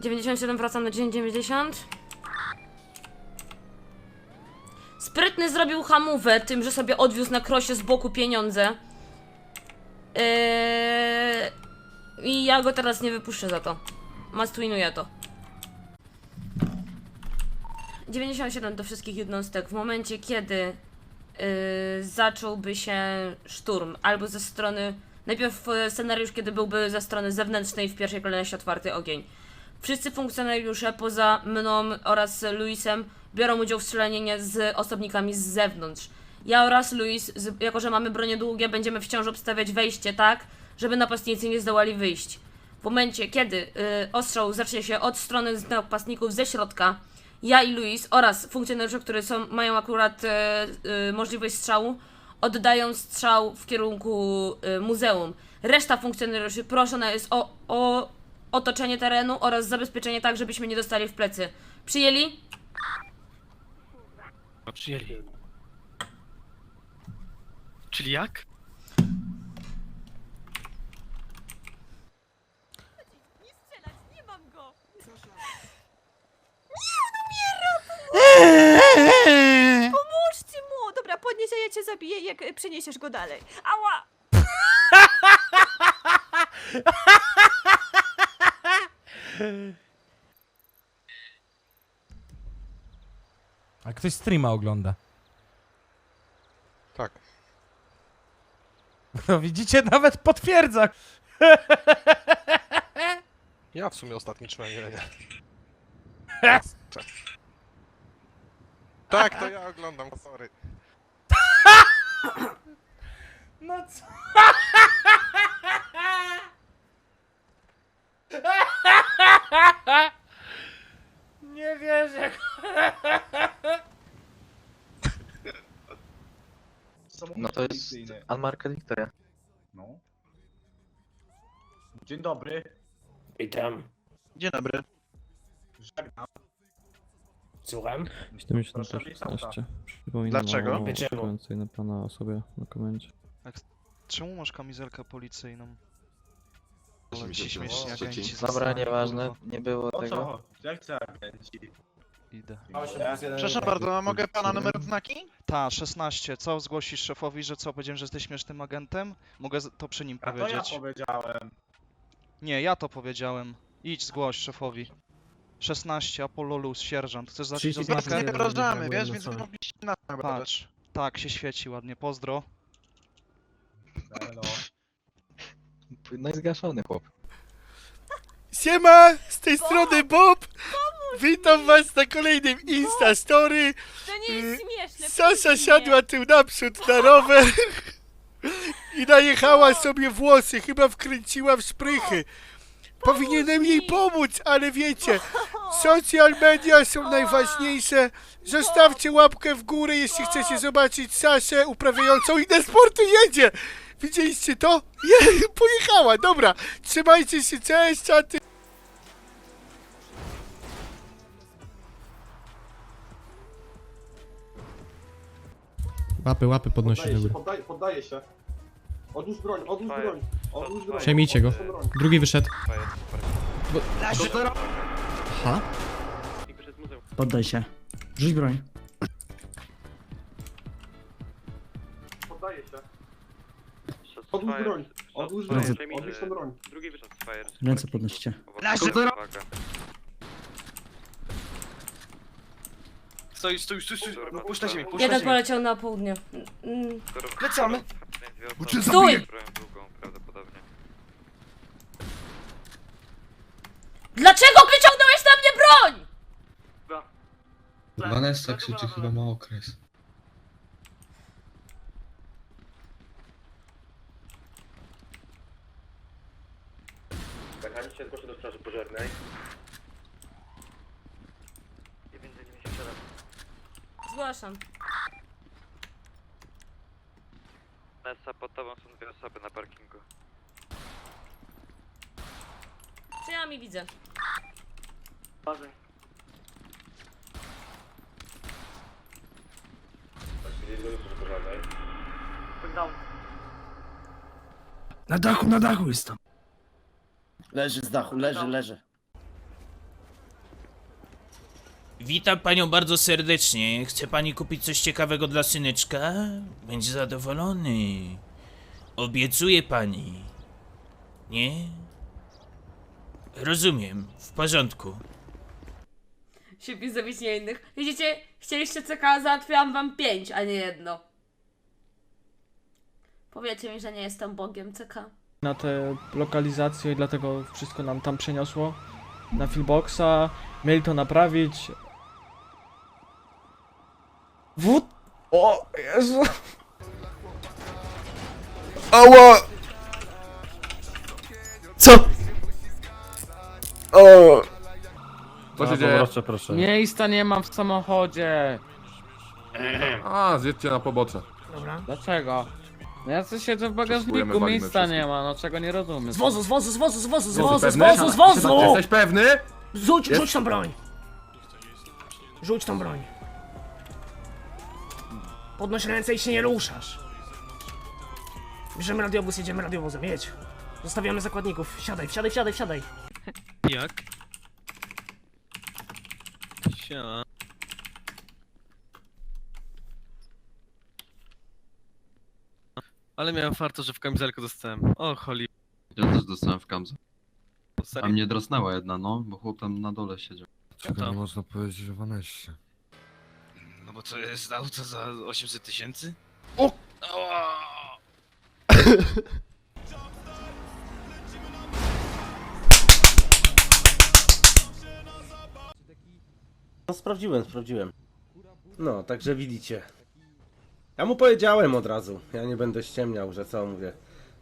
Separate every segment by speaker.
Speaker 1: 97% na dzień 90. Sprytny zrobił hamówę tym, że sobie odwiózł na krosie z boku pieniądze. Eee, I ja go teraz nie wypuszczę za to. Mastwinuję to. 97 do wszystkich jednostek. W momencie, kiedy yy, zacząłby się szturm, albo ze strony. Najpierw e, scenariusz, kiedy byłby ze strony zewnętrznej, w pierwszej kolejności otwarty ogień. Wszyscy funkcjonariusze poza mną oraz Luisem biorą udział w strzelaninie z osobnikami z zewnątrz. Ja oraz Luis, jako że mamy bronie długie, będziemy wciąż obstawiać wejście tak, żeby napastnicy nie zdołali wyjść. W momencie, kiedy y, ostrzał zacznie się od strony napastników ze środka, ja i Luis oraz funkcjonariusze, którzy są, mają akurat y, y, możliwość strzału, oddają strzał w kierunku y, muzeum. Reszta funkcjonariuszy proszona jest o, o otoczenie terenu oraz zabezpieczenie tak, żebyśmy nie dostali w plecy. Przyjęli?
Speaker 2: No, Przyjęli. Czyli jak?
Speaker 3: Nie strzelać, nie mam go! Pomóżcie mu! Dobra, podnieś, a ja cię zabiję, jak e, przeniesiesz go dalej. Ała!
Speaker 4: A ktoś streama ogląda.
Speaker 5: Tak.
Speaker 4: No widzicie, nawet potwierdza.
Speaker 5: Ja w sumie ostatni trzymałem jelenia. Tak, to ja oglądam, sorry.
Speaker 4: No co? Nie wierzę.
Speaker 6: No to jest Almarka Victoria.
Speaker 7: No. Dzień dobry.
Speaker 8: Witam.
Speaker 2: Dzień dobry.
Speaker 7: Żegnam.
Speaker 8: Słucham.
Speaker 7: Proszę mi auta.
Speaker 9: Przypominam
Speaker 2: Dlaczego?
Speaker 9: o czekającej na pana osobie na komendzie.
Speaker 2: Czemu masz kamizelkę policyjną?
Speaker 5: Ale
Speaker 2: Ci śmieszni agenci
Speaker 6: Dobra,
Speaker 2: zasrani,
Speaker 6: nieważne,
Speaker 2: kurwa.
Speaker 6: nie było
Speaker 7: O
Speaker 6: tego.
Speaker 7: co? Jak chcę agenci?
Speaker 2: Idę.
Speaker 5: Przepraszam bardzo, a mogę pana numer odznaki?
Speaker 2: Ta, 16. Co zgłosisz szefowi, że co? Powiedziałem, że jesteś śmiesznym agentem? Mogę z- to przy nim
Speaker 7: A to ja
Speaker 2: powiedzieć.
Speaker 7: powiedziałem.
Speaker 2: Nie, ja to powiedziałem. Idź, zgłoś szefowi. 16, Apollo Luz, sierżant. Chcesz zacząć
Speaker 5: Bez
Speaker 2: oznakę?
Speaker 5: nie wrażamy, wiesz, więc wy mogliście nabrać.
Speaker 2: Patrz. Tak, się świeci ładnie, pozdro.
Speaker 7: Hello.
Speaker 6: No i zgaszony chłop.
Speaker 10: Siema, z tej strony Bob. Witam was na kolejnym Insta Story.
Speaker 3: To nie jest śmieszne.
Speaker 10: Sasza siadła tu naprzód na rower i najechała sobie włosy, chyba wkręciła w szprychy. Powinienem jej pomóc, ale wiecie, social media są najważniejsze. Zostawcie łapkę w górę, jeśli chcecie zobaczyć Saszę uprawiającą inne sporty. Jedzie! Widzieliście to? Je, pojechała, dobra. Trzymajcie się, cześć, czaty.
Speaker 9: Łapy, łapy podnosi do góry.
Speaker 7: Poddaję, poddaję się. Odłóż broń, odłóż broń. Odłóż broń.
Speaker 9: Przejmijcie go.
Speaker 7: Odłóż broń.
Speaker 9: Drugi wyszedł. Aha.
Speaker 8: Poddaj się. Rzuć broń.
Speaker 7: Odłóż broń. Odłóż broń.
Speaker 8: Ręce-
Speaker 7: Odłóż tą broń.
Speaker 8: Ręce podnoście.
Speaker 2: Stój, stój, stój, stój. Puść na ziemię, puść na
Speaker 1: Jeden
Speaker 2: ziemię.
Speaker 1: poleciał na południe. Mm,
Speaker 2: Lecamy.
Speaker 1: Stój! Dlaczego wyciągnąłeś na mnie broń?
Speaker 9: Vanessa krzyczy chyba ma okres.
Speaker 2: Pod tobą są dwie osoby na parkingu.
Speaker 1: Czy ja mi widzę?
Speaker 8: Na dachu, na dachu jest tam. Leży z dachu, leży, leży.
Speaker 4: Witam panią bardzo serdecznie. Chce pani kupić coś ciekawego dla syneczka? Będzie zadowolony. Obiecuję pani. Nie? Rozumiem, w porządku.
Speaker 1: Się zabić nie innych. Widzicie, chcieliście CK, załatwiłam wam pięć, a nie jedno. Powiecie mi, że nie jestem bogiem CK.
Speaker 8: Na te lokalizacje i dlatego wszystko nam tam przeniosło. Na Filboxa. Mieli to naprawić. Wód... O Jezu.
Speaker 10: Ała! Co? O!
Speaker 9: Co się dzieje? Proszę, proszę.
Speaker 8: Miejsca nie mam w samochodzie.
Speaker 9: A, zjedźcie na pobocze.
Speaker 8: Dlaczego? No ja coś siedzę w bagażniku,
Speaker 9: walimy
Speaker 8: miejsca
Speaker 9: wszystkich.
Speaker 8: nie ma, no czego nie rozumiem.
Speaker 4: Z wozu, z wozu, z wozu, z wozu, z
Speaker 9: Jesteś
Speaker 4: wozu, z
Speaker 9: pewny?
Speaker 4: wozu, z wozu!
Speaker 9: Jesteś pewny?
Speaker 4: Rzuć, rzuć tą broń! Rzuć tą broń. Podnoś ręce i się nie ruszasz. Bierzemy radiowóz, jedziemy radiowozem, jedź. Zostawiamy zakładników. Siadaj, wsiadaj, wsiadaj, wsiadaj.
Speaker 8: Jak? Siema. Ale miałem farto, że w kamizelkę dostałem. O, holi.
Speaker 6: Ja też dostałem w kamze. A mnie drosnęła jedna, no, bo chłop tam na dole siedział.
Speaker 9: Czego nie można powiedzieć o Vanessie?
Speaker 4: Bo to jest auto za 800 tysięcy?
Speaker 7: No sprawdziłem, sprawdziłem. No, także widzicie. Ja mu powiedziałem od razu. Ja nie będę ściemniał, że co mówię.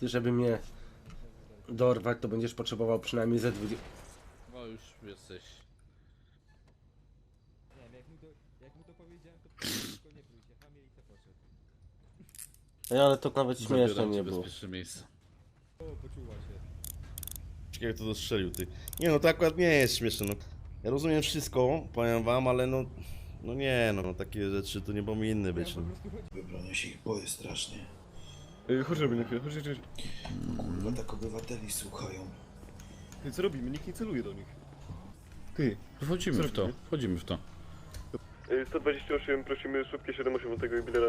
Speaker 7: Ty, żeby mnie dorwać, to będziesz potrzebował przynajmniej ze 20.
Speaker 9: No już jesteś.
Speaker 7: Ej, ale to nawet śmieszne nie było.
Speaker 9: bezpieczne miejsce.
Speaker 11: Jak to dostrzelił ty. Nie no, to akurat nie jest śmieszne. No. Ja rozumiem wszystko, powiem wam, ale no. No nie no, takie rzeczy to nie powinny być. No.
Speaker 5: Się ich boję strasznie.
Speaker 9: Chodź robimy na chwilę, chodź, chodź.
Speaker 5: Kurwa, tak obywateli słuchają.
Speaker 9: Ty, co robimy? Nikt nie celuje do nich. Ty, wchodzimy w to, wchodzimy w to.
Speaker 8: 128, prosimy szybkie 78 od tego jubilera.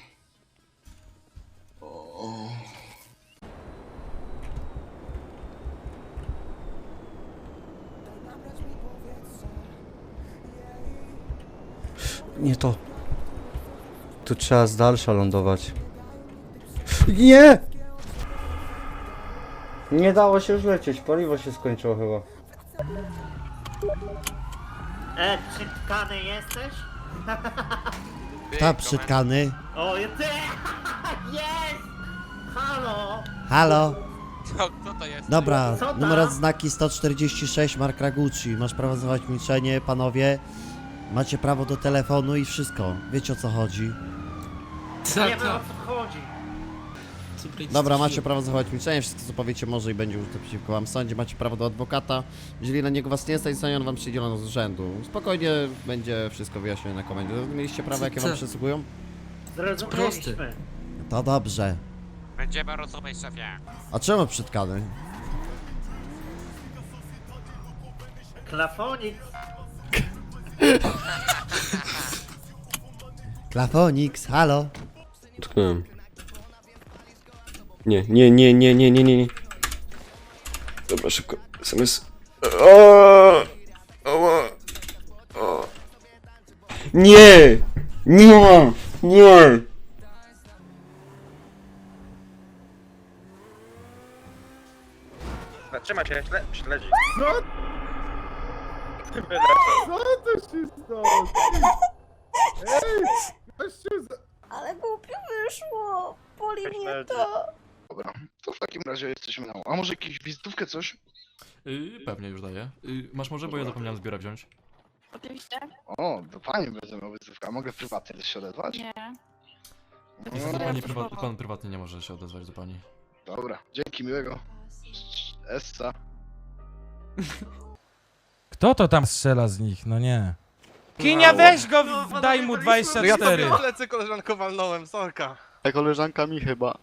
Speaker 7: Nie to. Tu trzeba z dalsza lądować. Nie! Nie dało się już lecieć, paliwo się skończyło chyba.
Speaker 8: E, przytkany jesteś?
Speaker 7: Ta przytkany.
Speaker 8: O, ty! Jest! Halo!
Speaker 7: Halo.
Speaker 8: Co to jest?
Speaker 7: Dobra,
Speaker 8: Co
Speaker 7: numer odznaki 146 Mark Ragucci. Masz prawo milczenie, panowie. Macie prawo do telefonu i wszystko. Wiecie o co chodzi.
Speaker 8: Nie wiem o co chodzi.
Speaker 7: Dobra, macie prawo zachować milczenie, wszystko co powiecie może i będzie użyte przeciwko wam w sądzie, macie prawo do adwokata. Jeżeli na niego was nie stać, zostanie on wam przydzielony z urzędu. Spokojnie będzie wszystko wyjaśnione na komendzie. Mieliście prawa, jakie wam przysługują?
Speaker 8: Zrozumieliśmy.
Speaker 7: To dobrze.
Speaker 8: Będziemy rozumieć, szefie.
Speaker 7: A czemu przytkany?
Speaker 8: Klafonik.
Speaker 7: Klafonix, halo.
Speaker 9: Utknąłem. Nie, nie, nie, nie, nie, nie, nie, nie. Dobra, szybko. SMS. O! O! O! Nie! Nie! Nie!
Speaker 5: Zatrzymaj się, śle śledzi.
Speaker 3: Ale głupio wyszło. Boli mnie to.
Speaker 5: Dobra, to w takim razie jesteśmy na. A może jakąś wizytówkę, coś?
Speaker 9: pewnie już daję. masz może, bo ja zapomniałem zbiora wziąć.
Speaker 3: Oczywiście.
Speaker 5: O, do pani będę miał wizytówkę. A mogę prywatnie też się odezwać?
Speaker 3: Nie.
Speaker 5: No,
Speaker 3: pani
Speaker 9: pan prywatnie nie może się odezwać do pani.
Speaker 5: Dobra, dzięki, miłego. Essa.
Speaker 10: Kto to tam strzela z nich? No nie.
Speaker 12: Kinia, weź go,
Speaker 13: No,
Speaker 12: daj mu
Speaker 13: panowie,
Speaker 12: 24.
Speaker 5: lecę koleżanko walnąłem, sorka.
Speaker 6: Koleżanka mi chyba.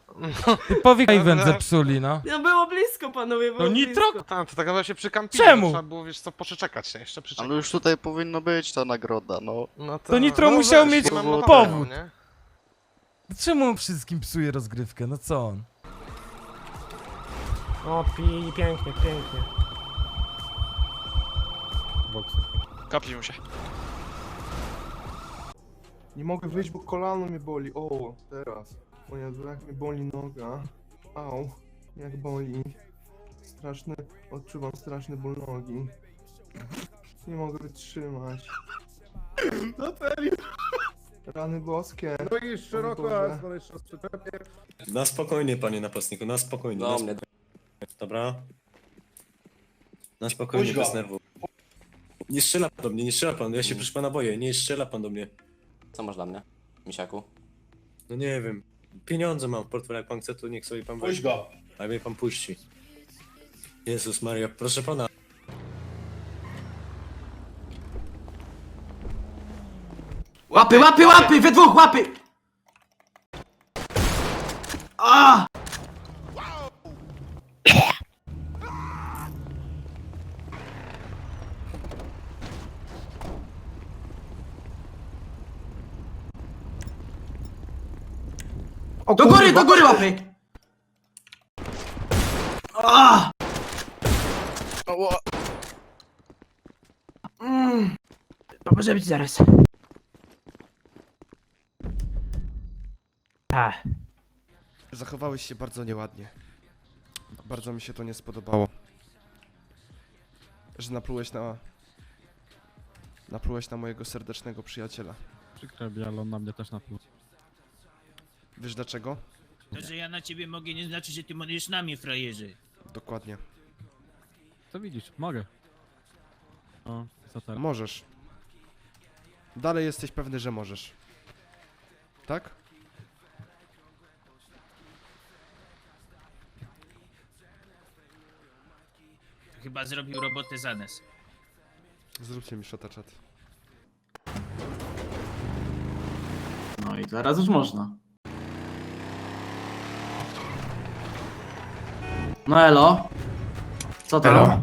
Speaker 10: Typowi event zepsuli, no.
Speaker 13: No było blisko, panowie, było
Speaker 10: To nitro?
Speaker 13: blisko.
Speaker 5: Tam, to tak naprawdę się przykąpiłem.
Speaker 10: Czemu?
Speaker 5: Trzeba było, wiesz co, poczekać się jeszcze, przyczekać.
Speaker 6: Ale już tutaj powinno być ta nagroda, no.
Speaker 5: No
Speaker 10: To Nitro musiał
Speaker 5: weź,
Speaker 10: mieć
Speaker 5: mam
Speaker 6: powód.
Speaker 5: powód, nie?
Speaker 10: Czemu on wszystkim psuje rozgrywkę? No co on?
Speaker 12: O, pi, pięknie, pięknie.
Speaker 14: Kapnij mu się.
Speaker 2: Nie mogę wyjść, bo kolano mnie boli. O, teraz. O Jezu, jak mnie boli noga. Au, jak boli. Straszny, odczuwam straszny ból nogi. Nie mogę wytrzymać. Natalio! Rany boskie. Nogi szeroko, a
Speaker 12: Na spokojnie, panie napastniku, na spokojnie.
Speaker 6: Do
Speaker 12: na. Dobra. Na spokojnie, bez nerwu. Nie strzela pan do mnie, nie strzela pan, ja się proszę pana boję, nie strzela pan do mnie.
Speaker 6: Co masz dla mnie, misiaku?
Speaker 12: No nie wiem. Pieniądze mam w portfelu, jak pan chce, to niech sobie pan weźmie. go! A mnie pan puści. Jezus Maria, proszę pana.
Speaker 6: Łapy, łapy, łapy! We dwóch łapy! A! Do góry, do góry łapy! A! Mm. Pomoże być zaraz.
Speaker 2: Zachowałeś się bardzo nieładnie. Bardzo mi się to nie spodobało. Że naplułeś na... Naplułeś na mojego serdecznego przyjaciela.
Speaker 10: Przykro mi, ale on na mnie też napluł.
Speaker 2: Wiesz dlaczego?
Speaker 4: To, że ja na ciebie mogę, nie znaczy, że ty możesz na mnie, frajerze.
Speaker 2: Dokładnie.
Speaker 10: To widzisz, mogę. O, co teraz?
Speaker 2: Możesz. Dalej jesteś pewny, że możesz. Tak?
Speaker 4: Chyba zrobił robotę za nas.
Speaker 2: Zróbcie mi chat.
Speaker 6: No i teraz już można. No elo. Co to? Elo.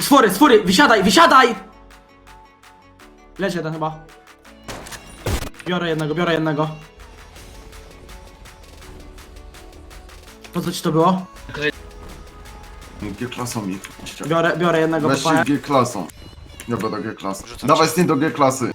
Speaker 6: Sfory, sfory, wysiadaj, wysiadaj! Leży jeden chyba. Biorę jednego, biorę jednego. Po co ci to było?
Speaker 10: G-klasą mi.
Speaker 6: Biorę, biorę jednego,
Speaker 10: Weź się G-klasą. Dobra, do G-klasy. Dawaj z nim do G-klasy.